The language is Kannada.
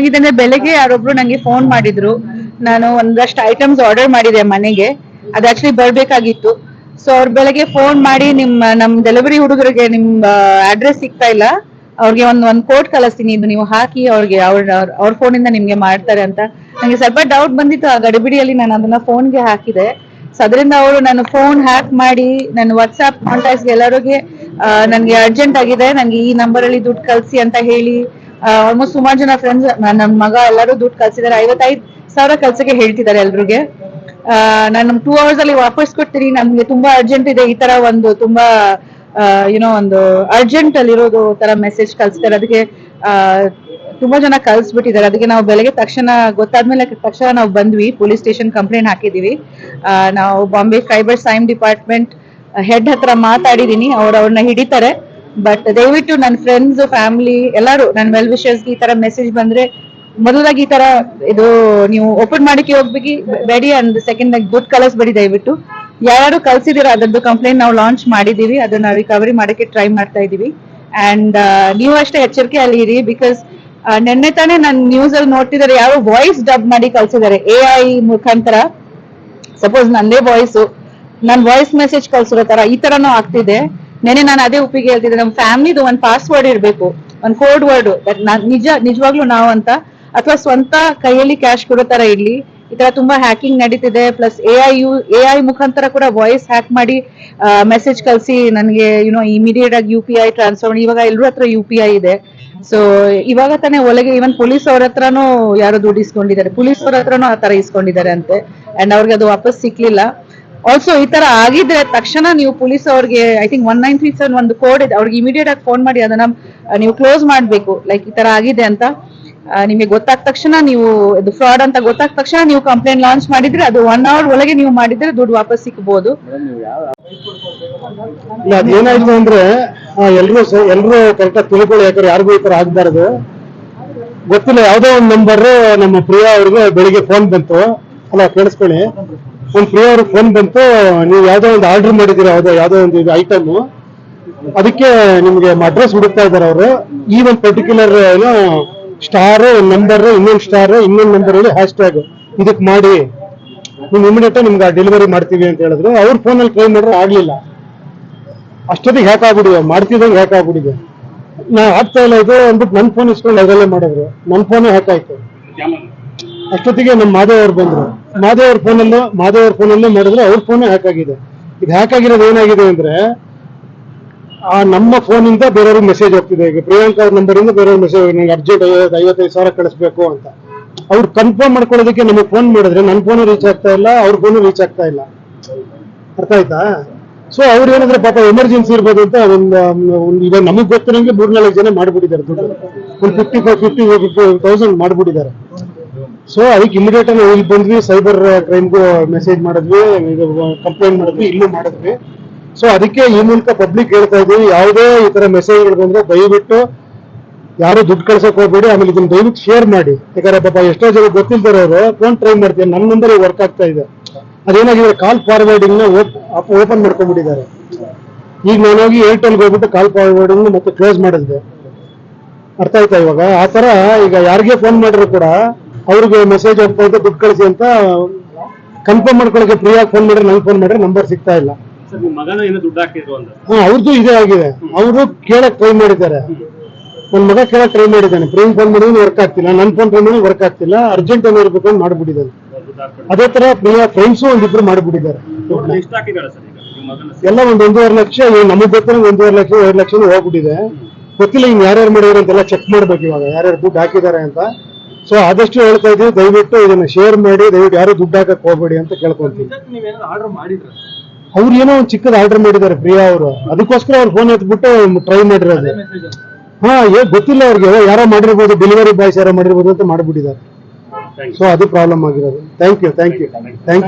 ಏನಾಗಿದೆ ಬೆಳಗ್ಗೆ ಯಾರೊಬ್ರು ನಂಗೆ ಫೋನ್ ಮಾಡಿದ್ರು. ನಾನು ಒಂದಷ್ಟು ಐಟಮ್ಸ್ ಆರ್ಡರ್ ಮಾಡಿದೆ ಮನೆಗೆ. ಅದು ಆಕ್ಚುಲಿ ಬರ್ಬೇಕಾಗಿತ್ತು. ಸೊ ಅವ್ರ ಬೆಳಗ್ಗೆ ಫೋನ್ ಮಾಡಿ ನಿಮ್ಮ, ನಮ್ ಡೆಲಿವರಿ ಹುಡುಗರಿಗೆ ನಿಮ್ ಅಡ್ರೆಸ್ ಸಿಗ್ತಾ ಇಲ್ಲ. ಅವ್ರಿಗೆ ಒಂದ್ ಒಂದ್ ಕೋಡ್ ಕಳಿಸ್ತೀನಿ. ಇದು ನೀವು ಹಾಕಿ ಅವ್ರಿಗೆ, ಅವ್ರ ಅವ್ರ ಫೋನಿಂದ ನಿಮ್ಗೆ ಮಾಡ್ತಾರೆ ಅಂತ. ನಂಗೆ ಸ್ವಲ್ಪ ಡೌಟ್ ಬಂದಿತ್ತು. ಆ ಗಡಿಬಿಡಿಯಲ್ಲಿ ನಾನು ಅದನ್ನ ಫೋನ್ಗೆ ಹಾಕಿದೆ. ಸೊ ಅದರಿಂದ ಅವರು ನಾನು ಫೋನ್ ಹ್ಯಾಕ್ ಮಾಡಿ ನನ್ನ ವಾಟ್ಸ್ಆಪ್ ಕಾಂಟ್ಯಾಕ್ಟ್ಸ್ ಎಲ್ಲರಿಗೆ ನನಗೆ ಅರ್ಜೆಂಟ್ ಆಗಿದೆ. ನನಗೆ ಈ ನಂಬರ್ ಅಲ್ಲಿ ದುಡ್ಡು ಕಳಿಸಿ ಅಂತ ಹೇಳಿ ಆಲ್ಮೋಸ್ಟ್ ಸುಮಾರು ಜನ ಫ್ರೆಂಡ್ಸ್ ನನ್ನ ಮಗ ಎಲ್ಲರೂ ದುಡ್ಡು ಕಳ್ಸಿದ್ದಾರೆ ಐವತ್ತೈದು ಸಾವಿರ ಕಳ್ಸಕ್ಕೆ ಹೇಳ್ತಿದ್ದಾರೆ ಎಲ್ರಿಗೆ. ನಾನು ಟೂ ಅವರ್ಸ್ ಅಲ್ಲಿ ವಾಪಸ್ ಕೊಡ್ತೀನಿ ನಮ್ಗೆ ತುಂಬಾ ಅರ್ಜೆಂಟ್ ಇದೆ ಈ ತರ ಒಂದು ತುಂಬಾ ಏನೋ ಒಂದು ಅರ್ಜೆಂಟ್ ಅಲ್ಲಿ ಇರೋದು ತರ ಮೆಸೇಜ್ ಕಳ್ಸ್ತಾರೆ. ಅದಕ್ಕೆ ತುಂಬಾ ಜನ ಕಳ್ಸ್ಬಿಟ್ಟಿದ್ದಾರೆ ಅದಕ್ಕೆ ನಾವು ಬೆಳಗ್ಗೆ ತಕ್ಷಣ, ಗೊತ್ತಾದ್ಮೇಲೆ ತಕ್ಷಣ ನಾವು ಬಂದ್ವಿ. ಪೊಲೀಸ್ ಸ್ಟೇಷನ್ ಕಂಪ್ಲೇಂಟ್ ಹಾಕಿದೀವಿ. ನಾವು ಬಾಂಬೆ ಸೈಬರ್ ಸೈಮ್ ಡಿಪಾರ್ಟ್ಮೆಂಟ್ ಹೆಡ್ ಹತ್ರ ಮಾತಾಡಿದೀನಿ. ಅವ್ರು ಅವ್ರನ್ನ ಹಿಡಿತಾರೆ. ಬಟ್ ದಯವಿಟ್ಟು ನನ್ನ ಫ್ರೆಂಡ್ಸ್ ಫ್ಯಾಮಿಲಿ ಎಲ್ಲರೂ ನನ್ನ ವೆಲ್ ವಿಶರ್ಸ್ ಈ ತರ ಮೆಸೇಜ್ ಬಂದ್ರೆ ಮೊದಲಾಗಿ ಈ ತರ ಇದು ನೀವು ಓಪನ್ ಮಾಡಕ್ಕೆ ಹೋಗ್ಬೇಕು ಬೇಡಿ ಅಂಡ್ ಸೆಕೆಂಡ್ ದುಡ್ಡು ಕಳಿಸ್ಬೇಡಿ ದಯವಿಟ್ಟು. ಯಾರು ಕಳ್ಸಿದೀರ ಅದರದ್ದು ಕಂಪ್ಲೇಂಟ್ ನಾವು ಲಾಂಚ್ ಮಾಡಿದೀವಿ, ಅದನ್ನ ರಿಕವರಿ ಮಾಡಕ್ಕೆ ಟ್ರೈ ಮಾಡ್ತಾ ಇದೀವಿ. ಅಂಡ್ ನೀವು ಅಷ್ಟೇ ಎಚ್ಚರಿಕೆ ಅಲ್ಲಿ ಇರಿ ಬಿಕಾಸ್ ನಿನ್ನೆ ತಾನೇ ನಾನು ನ್ಯೂಸ್ ಅಲ್ಲಿ ನೋಡ್ತಿದ್ದಾರೆ ಯಾರು ವಾಯ್ಸ್ ಡಬ್ ಮಾಡಿ ಕಳ್ಸಿದ್ದಾರೆ ಎ ಐ ಮುಖಾಂತರ. ಸಪೋಸ್ ನಂದೇ ವಾಯ್ಸ್ ನನ್ ವಾಯ್ಸ್ ಮೆಸೇಜ್ ಕಳ್ಸಿರೋ ತರ ಈ ತರನೂ ಆಗ್ತಿದೆ. ನೆನೆ ನಾನು ಅದೇ ಉಪ್ಪಿಗೆ ಹೇಳ್ತಿದ್ದೆ ನಮ್ಮ ಫ್ಯಾಮಿಲಿದು ಒಂದು ಪಾಸ್ವರ್ಡ್ ಇರ್ಬೇಕು, ಒಂದು ಕೋಡ್ ವರ್ಡ್ ನಿಜ, ನಿಜವಾಗ್ಲೂ ನಾವು ಅಂತ, ಅಥವಾ ಸ್ವಂತ ಕೈಯಲ್ಲಿ ಕ್ಯಾಶ್ ಕೊಡೋ ತರ ಇರ್ಲಿ, ಈ ತರ ತುಂಬಾ ಹ್ಯಾಕಿಂಗ್ ನಡೀತಿದೆ plus A I you A I ಮುಖಾಂತರ ಕೂಡ ವಾಯ್ಸ್ ಹ್ಯಾಕ್ ಮಾಡಿ ಮೆಸೇಜ್ ಕಳ್ಸಿ, ನನಗೆ ಯುನೋ ಇಮಿಡಿಯೇಟ್ ಆಗಿ ಯು ಪಿ ಐ ಟ್ರಾನ್ಸ್ಫರ್ ಇವಾಗ ಎಲ್ಲರ ಹತ್ರ ಯು ಪಿ ಐ ಇದೆ. ಸೊ ಇವಾಗ ತಾನೇ ಒಳಗೆ ಇವನ್ ಪೊಲೀಸ್ ಅವ್ರ ಹತ್ರನೂ ಯಾರೋ ದುಡ್ಡು ಇಸ್ಕೊಂಡಿದ್ದಾರೆ ಪೊಲೀಸ್ ಅವ್ರ ಹತ್ರನೂ ಆ ತರ ಇಸ್ಕೊಂಡಿದ್ದಾರೆ ಅಂತೆ ಅಂಡ್ ಅವ್ರಿಗೆ ಅದು ವಾಪಸ್ ಸಿಕ್ಲಿಲ್ಲ. ಆಲ್ಸೋ ಈ ತರ ಆಗಿದ್ರೆ ತಕ್ಷಣ ನೀವು ಪೊಲೀಸ್ ಅವ್ರಿಗೆ I think one nine three seven ಒಂದು ಕೋಡ್ ಇದೆ, ಅವ್ರಿಗೆ ಇಮಿಡಿಯೇಟ್ ಆಗಿ ಫೋನ್ ಮಾಡಿ ಅದನ್ನ ನೀವು ಕ್ಲೋಸ್ ಮಾಡ್ಬೇಕು ಲೈಕ್ ಈ ತರ ಆಗಿದೆ ಅಂತ. ನಿಮಗೆ ಗೊತ್ತಾದ ತಕ್ಷಣ ನೀವು, ಇದು ಫ್ರಾಡ್ ಅಂತ ಗೊತ್ತಾದ ತಕ್ಷಣ ನೀವು ಕಂಪ್ಲೇಂಟ್ ಲಾಂಚ್ ಮಾಡಿದ್ರೆ ಅದು ಒನ್ ಅವರ್ ಒಳಗೆ ನೀವು ಮಾಡಿದ್ರೆ ದುಡ್ಡು ವಾಪಸ್ ಇಲ್ಲ ಅದೇನಾಯ್ತು ಅಂದ್ರೆ ಎಲ್ರು ಎಲ್ರು ಕರೆಕ್ಟಾಗಿ ತಿಳ್ಕೊಳ್ಳಿ ಯಾಕಂದ್ರೆ ಯಾರಿಗೂ ಈ ತರ ಆಗ್ಬಾರ್ದು ಗೊತ್ತಿಲ್ಲ, ಯಾವ್ದೋ ಒಂದು ನಂಬರ್ ನಮ್ಮ ಪ್ರಿಯಾ ಅವ್ರಿಗೆ ಬೆಳಿಗ್ಗೆ ಫೋನ್ ಬಂತು. ಅಲ್ಲ, ಕೇಳಿಸ್ಕೊಳ್ಳಿ. ಒಂದ್ ಪ್ರಿಯಾ ಫೋನ್ ಬಂತು, ನೀವು ಯಾವುದೋ ಒಂದು ಆರ್ಡರ್ ಮಾಡಿದ್ದೀರಾ, ಯಾವುದೋ ಯಾವುದೋ ಒಂದು ಇದು ಐಟಮು ಅದಕ್ಕೆ ನಿಮಗೆ ಅಡ್ರೆಸ್ ಹುಡುಕ್ತಾ ಇದ್ದಾರೆ ಅವರು. ಈ ಒಂದು ಪರ್ಟಿಕ್ಯುಲರ್ ಏನೋ ಸ್ಟಾರ್ ನಂಬರ್ ಇನ್ನೊಂದು ಸ್ಟಾರ್ ಇನ್ನೊಂದು ನಂಬರ್ ಹೇಳಿ ಹ್ಯಾಶ್ ಟ್ಯಾಗ್ ಇದಕ್ಕೆ ಮಾಡಿ ನೀವು ಇಮಿಡಿಯೇಟ್ ನಿಮ್ಗೆ ಡೆಲಿವರಿ ಮಾಡ್ತೀವಿ ಅಂತ ಹೇಳಿದ್ರು. ಅವ್ರ ಫೋನಲ್ಲಿ ಟ್ರೈ ಮಾಡಿದ್ರೆ ಆಗ್ಲಿಲ್ಲ. ಅಷ್ಟೊತ್ತಿಗೆ ಹ್ಯಾಕ್ ಆಗ್ಬಿಡಿದೆ ಮಾಡ್ತಿದ್ದಂಗೆ ಹ್ಯಾಕ್ ಆಗ್ಬಿಡಿದೆ ನಾ ಆಗ್ತಾ ಇಲ್ಲ ಇದು ಅಂದ್ಬಿಟ್ಟು ನನ್ನ ಫೋನ್ ಇಸ್ಕೊಂಡು ಅದರಲ್ಲೇ ಮಾಡಿದ್ರು. ನನ್ನ ಫೋನೇ ಹ್ಯಾಕ್ ಆಯ್ತು. ಅಷ್ಟೊತ್ತಿಗೆ ನಮ್ಮ ಮಾಧವ್ ಅವ್ರು ಬಂದ್ರು. ಮಾಧವ್ ಅವ್ರ ಫೋನಲ್ಲೂ ಮಾಧವ್ ಅವ್ರ ಫೋನಲ್ಲೇ ಮಾಡಿದ್ರೆ ಅವ್ರ ಫೋನ್ ಹ್ಯಾಕ್ ಆಗಿದೆ. ಇದು ಹ್ಯಾಕ್ ಆಗಿರೋದು ಏನಾಗಿದೆ ಅಂದ್ರೆ, ಆ ನಮ್ಮ ಫೋನಿಂದ ಬೇರೆಯವ್ರಿಗೆ ಮೆಸೇಜ್ ಹೋಗ್ತಿದೆ. ಈಗ ಪ್ರಿಯಾಂಕಾ ಅವ್ರ ನಂಬರಿಂದ ಬೇರೆಯವ್ರ ಮೆಸೇಜ್ ನಂಗೆ ಅರ್ಜೆಂಟ್ ಐವತ್ತೈದು ಸಾವಿರ ಕಳಿಸ್ಬೇಕು ಅಂತ. ಅವ್ರು ಕನ್ಫರ್ಮ್ ಮಾಡ್ಕೊಳ್ಳೋದಕ್ಕೆ ನಮಗೆ ಫೋನ್ ಮಾಡಿದ್ರೆ ನನ್ನ ಫೋನು ರೀಚ್ ಆಗ್ತಾ ಇಲ್ಲ, ಅವ್ರ ಫೋನು ರೀಚ್ ಆಗ್ತಾ ಇಲ್ಲ. ಅರ್ಥ ಆಯ್ತಾ? ಸೊ ಅವ್ರು ಏನಾದ್ರೆ ಪಾಪ ಎಮರ್ಜೆನ್ಸಿ ಇರ್ಬೋದು ಅಂತ ಒಂದು ಇವಾಗ ನಮಗ್ ಗೊತ್ತಿರಂಗೆ ಮೂರ್ನಾಲ್ಕು ಜನ ಮಾಡ್ಬಿಟ್ಟಿದ್ದಾರೆ ದುಡ್ಡು. ಒಂದು ಫಿಫ್ಟಿ ಫೈವ್ ಫಿಫ್ಟಿ ತೌಸಂಡ್ ಮಾಡ್ಬಿಟ್ಟಿದ್ದಾರೆ. ಸೊ ಅದಕ್ಕೆ ಇಮಿಡಿಯೇಟ್ ಆಗಿ ಇಲ್ಲಿ ಬಂದ್ವಿ ಸೈಬರ್ ಕ್ರೈಮ್ಗೂ ಮೆಸೇಜ್ ಮಾಡಿದ್ವಿ ಕಂಪ್ಲೇಂಟ್ ಮಾಡಿದ್ವಿ, ಇಲ್ಲೂ ಮಾಡಿದ್ವಿ. ಸೊ ಅದಕ್ಕೆ ಈ ಮೂಲಕ ಪಬ್ಲಿಕ್ ಹೇಳ್ತಾ ಇದ್ವಿ ಯಾವುದೇ ಈ ತರ ಮೆಸೇಜ್ಗಳು ಬಂದ್ರೆ ದಯವಿಟ್ಟು ಯಾರು ದುಡ್ಡು ಕಳ್ಸಕ್ ಹೋಗ್ಬೇಡಿ, ಆಮೇಲೆ ಇದನ್ನ ದಯವಿಟ್ಟು ಶೇರ್ ಮಾಡಿ. ಯಾಕಂದ್ರೆ ಪಾಪ ಎಷ್ಟೋ ಜನ ಗೊತ್ತಿಲ್ದಿರೋರು, ಫೋನ್ ಟ್ರೈ ಮಾಡ್ತೀನಿ ನನ್ನ ನಂಬರ್ ವರ್ಕ್ ಆಗ್ತಾ ಇದೆ. ಅದೇನಾಗಿದೆ ಕಾಲ್ ಫಾರ್ವರ್ಡಿಂಗ್ನ ಓಪನ್ ಮಾಡ್ಕೊಂಡ್ಬಿಟ್ಟಿದ್ದಾರೆ. ಈಗ ನಾನು ಹೋಗಿ ಏರ್ಟೆಲ್ಗೆ ಹೋಗ್ಬಿಟ್ಟು ಕಾಲ್ ಫಾರ್ವರ್ಡಿಂಗ್ ಮತ್ತೆ ಕ್ಲೋಸ್ ಮಾಡಿದ್ದೆ ಅರ್ಥ ಆಯ್ತಾ ಇವಾಗ? ಆ ತರ ಈಗ ಯಾರಿಗೆ ಫೋನ್ ಮಾಡಿದ್ರು ಕೂಡ ಅವ್ರಿಗೆ ಮೆಸೇಜ್ ಹೋಗ್ತಾ ಇದ್ದೆ ದುಡ್ಡು ಕಳಿಸಿ ಅಂತ. ಕನ್ಫರ್ಮ್ ಮಾಡ್ಕೊಳಕ್ಕೆ ಫ್ರೀಯಾಗಿ ಫೋನ್ ಮಾಡಿದ್ರೆ ನಂಗೆ ಫೋನ್ ಮಾಡಿದ್ರೆ ನಂಬರ್ ಸಿಗ್ತಾ ಇಲ್ಲ. ಹಾ ಅವ್ರದ್ದು ಇದೇ ಆಗಿದೆ. ಅವರು ಕೇಳಕ್ ಟ್ರೈ ಮಾಡಿದ್ದಾರೆ. ನನ್ನ ಮಗ ಕೇಳಕ್ ಟ್ರೈ ಮಾಡಿದ್ದಾನೆ. ಪ್ರೇಮ್ ಫೋನ್ ಮಾಡಿದ್ರೆ ವರ್ಕ್ ಆಗ್ತಿಲ್ಲ. ನನ್ನ ಫೋನ್ ಟ್ರೈ ಮಾಡಿದ್ರೆ ವರ್ಕ್ ಆಗ್ತಿಲ್ಲ. ಅರ್ಜೆಂಟ್ ಏನೋ ಇರ್ಬೇಕು ಅಂತ ಮಾಡ್ಬಿಟ್ಟಿದ್ದಾರೆ ಅದೇ ತರ ಪ್ರಿಯಾ ಫ್ರೆಂಡ್ಸು ಒಂದಿಬ್ರು ಮಾಡ್ಬಿಟ್ಟಿದ್ದಾರೆ. ಎಲ್ಲ ಒಂದ್ ಒಂದೂವರೆ ಲಕ್ಷ ನಮ್ಮ ನಮಗ್ ಗೊತ್ತಿರೋ ಒಂದೂವರೆ ಲಕ್ಷ ಎರಡು ಲಕ್ಷ ಹೋಗ್ಬಿಟ್ಟಿದೆ. ಗೊತ್ತಿಲ್ಲ ಇನ್ ಯಾರ್ಯಾರು ಮಾಡಿದ್ರು ಅಂತೆಲ್ಲ ಚೆಕ್ ಮಾಡ್ಬೇಕು ಇವಾಗ. ಯಾರ್ಯಾರು ದುಡ್ಡು ಹಾಕಿದ್ದಾರೆ ಅಂತ. ಸೊ ಆದಷ್ಟು ಹೇಳ್ತಾ ಇದೀವಿ ದಯವಿಟ್ಟು ಇದನ್ನ ಶೇರ್ ಮಾಡಿ ದಯವಿಟ್ಟು ಯಾರು ದುಡ್ಡು ಹಾಕಕ್ ಹೋಗ್ಬೇಡಿ ಅಂತ ಕೇಳ್ಕೊಂತೀವಿ. ನೀವೇನಾದ್ರು ಆರ್ಡರ್ ಮಾಡಿದ್ರ? ಅವ್ರು ಏನೋ ಒಂದು ಚಿಕ್ಕದ ಆರ್ಡರ್ ಮಾಡಿದ್ದಾರೆ ಪ್ರಿಯಾ ಅವರು. ಅದಕ್ಕೋಸ್ಕರ ಅವ್ರು ಫೋನ್ ಎತ್ಬಿಟ್ಟು ಟ್ರೈ ಮಾಡಿರೋದು. ಹಾ ಏ ಗೊತ್ತಿಲ್ಲ ಅವ್ರಿಗೆ. ಯಾರೋ ಮಾಡಿರ್ಬೋದು ಡೆಲಿವರಿ ಬಾಯ್ಸ್ ಯಾರೋ ಮಾಡಿರ್ಬೋದು ಅಂತ ಮಾಡ್ಬಿಟ್ಟಿದ್ದಾರೆ. ಸೊ ಅದು ಪ್ರಾಬ್ಲಮ್ ಆಗಿರೋದು. Thank you thank you thank